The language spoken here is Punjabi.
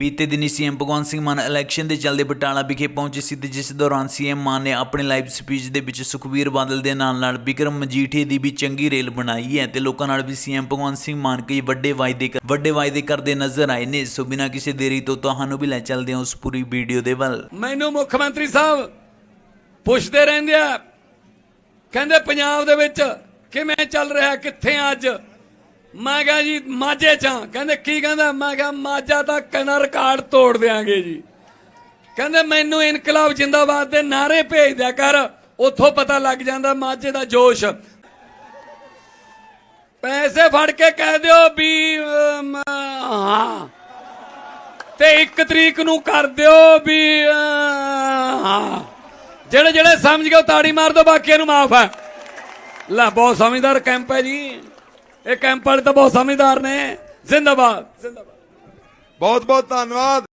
ਬੀਤੇ ਦਿਨੀ ਸੀਐਮ ਭਗਵੰਤ ਸਿੰਘ ਮਾਨ ਇਲੈਕਸ਼ਨ ਦੇ ਚੱਲਦੇ ਬਟਾਲਾ ਵਿਖੇ ਪਹੁੰਚੇ ਸੀ ਤੇ ਜਿਸ ਦੌਰਾਨ ਸੀਐਮ ਮਾਨ ਨੇ ਆਪਣੇ ਲਾਈਵ ਸਪੀਚ ਦੇ ਵਿੱਚ ਸੁਖਵੀਰ ਬਾਦਲ ਦੇ ਨਾਲ ਨਾਲ ਵਿਕਰਮ ਮਜੀਠੀ ਦੀ ਵੀ ਚੰਗੀ ਰੇਲ ਬਣਾਈ ਹੈ ਤੇ ਲੋਕਾਂ ਨਾਲ ਵੀ ਸੀਐਮ ਭਗਵੰਤ ਸਿੰਘ ਮਾਨ ਕਈ ਵੱਡੇ ਵਾਅਦੇ ਵੱਡੇ ਵਾਅਦੇ ਕਰਦੇ ਨਜ਼ਰ ਆਏ ਨੇ। ਸੋ ਬਿਨਾਂ ਕਿਸੇ ਦੇਰੀ ਤੋਂ ਤੁਹਾਨੂੰ ਵੀ ਲੈ ਚੱਲਦੇ ਹਾਂ ਉਸ ਪੂਰੀ ਵੀਡੀਓ ਦੇ ਵੱਲ। ਮੈਨੂੰ ਮੁੱਖ ਮੰਤਰੀ ਸਾਹਿਬ ਪੁੱਛਦੇ ਰਹਿੰਦੇ ਆ, ਕਹਿੰਦੇ ਪੰਜਾਬ ਦੇ ਵਿੱਚ ਕਿਵੇਂ ਚੱਲ ਰਿਹਾ, ਕਿੱਥੇ ਅੱਜ? ਮੈਂ ਕਿਹਾ ਜੀ ਮਾਝੇ ਚ ਕਹਿੰਦੇ ਕੀ ਕਹਿੰਦਾ? ਮੈਂ ਕਿਹਾ ਮਾਝਾ ਤਾਂ ਕਨਾ ਰਿਕਾਰਡ ਤੋੜ ਦਿਆਂਗੇ ਜੀ। ਕਹਿੰਦੇ ਮੈਨੂੰ ਇਨਕਲਾਬ ਜਿੰਦਾਬਾਦ ਦੇ ਨਾਰੇ ਭੇਜ ਦਿਆ ਕਰ। ਉੱਥੋਂ ਪਤਾ ਲੱਗ ਜਾਂਦਾ ਮਾਝੇ ਦਾ ਜੋਸ਼। ਪੈਸੇ ਫੜ ਕੇ ਕਹਿ ਦਿਓ ਵੀ ਅਮ, ਹਾਂ। ਤੇ 1 ਤਰੀਕ ਨੂੰ ਕਰ ਦਿਓ ਵੀ ਹਾਂ। ਜਿਹੜੇ ਜਿਹੜੇ ਸਮਝ ਗਏ ਤਾੜੀ ਮਾਰ ਦਿਓ ਬਾਕੀਆਂ ਨੂੰ ਮਾਫ ਹੈ। ਲੈ ਬਹੁਤ ਸਮਝਦਾਰ ਕੈਂਪ ਹੈ ਜੀ। ਇਹ ਕੈਂਪ ਵਾਲੇ ਤਾਂ ਬਹੁਤ ਸਮਝਦਾਰ ਨੇ। ਜ਼ਿੰਦਾਬਾਦ। ਜ਼ਿੰਦਾਬਾਦ ਬਹੁਤ ਬਹੁਤ ਧੰਨਵਾਦ।